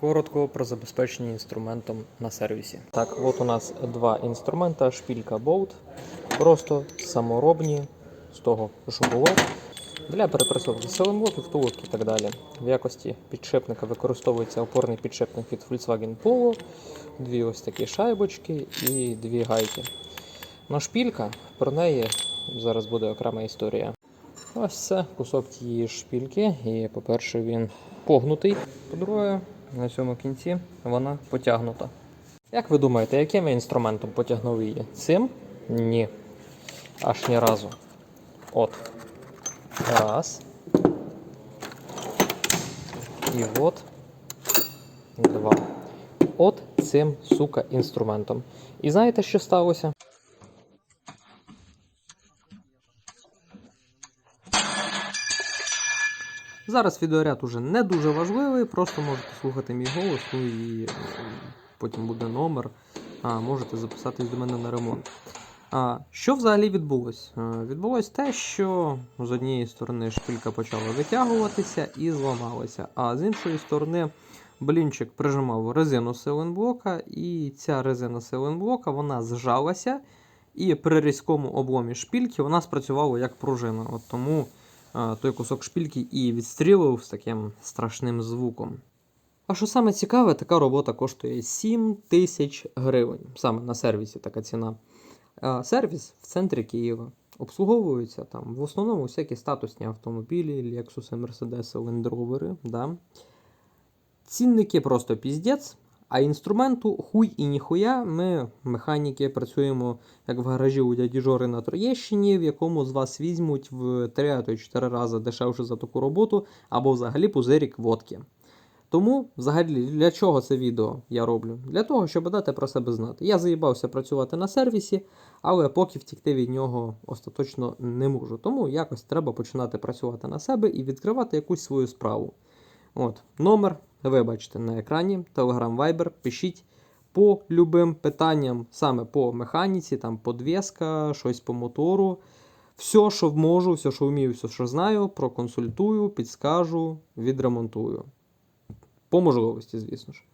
Коротко про забезпечення інструментом на сервісі. Так, от у нас два інструмента: шпілька болт, просто саморобні з того, що було. Для перепрацьовки силових, втулок і так далі. В якості підшипника використовується опорний підшипник від Volkswagen Polo, дві ось такі шайбочки і дві гайки. Ну, шпілька, про неї зараз буде окрема історія. Ось це кусок тієї шпільки, і, по-перше, він погнутий. По-друге, на цьому кінці вона потягнута. Як ви думаєте, яким я інструментом потягнув її? Цим? Ні. Аж ні разу. От. Раз. І от. Два. От цим, сука, інструментом. І знаєте, що сталося? Зараз відеоряд уже не дуже важливий, просто можете слухати мій голос, ну і е, потім буде номер, а можете записатись до мене на ремонт. А, що взагалі відбулось? Е, Відбулось те, що з однієї сторони шпилька почала витягуватися і зламалася, а з іншої сторони блінчик прижимав резину силенблока, і ця резина силенблока вона зжалася, і при різкому обломі шпільки вона спрацювала як пружина. От тому той кусок шпільки і відстрілив з таким страшним звуком. А що саме цікаве, така робота коштує 7 тисяч гривень. Саме на сервісі така ціна. Сервіс в центрі Києва. Обслуговуються там в основному всякі статусні автомобілі, Mercedes, Land Rover. Да? Цінники просто піздець, а інструменту хуй і ніхуя. Ми, механіки, працюємо як в гаражі у дяді Жори на Троєщині, в якому з вас візьмуть в 3 а то й 4 рази дешевше за таку роботу, або взагалі пузирік водки. Тому, взагалі, для чого це відео я роблю? Для того, щоб дати про себе знати. Я заїбався працювати на сервісі, але поки втікти від нього остаточно не можу. Тому якось треба починати працювати на себе і відкривати якусь свою справу. От, номер ви бачите на екрані, Telegram Viber, пишіть по любим питанням, саме по механіці, там подвеска, щось по мотору. Все, що можу, все, що вмію, все, що знаю, проконсультую, підскажу, відремонтую. По можливості, звісно ж.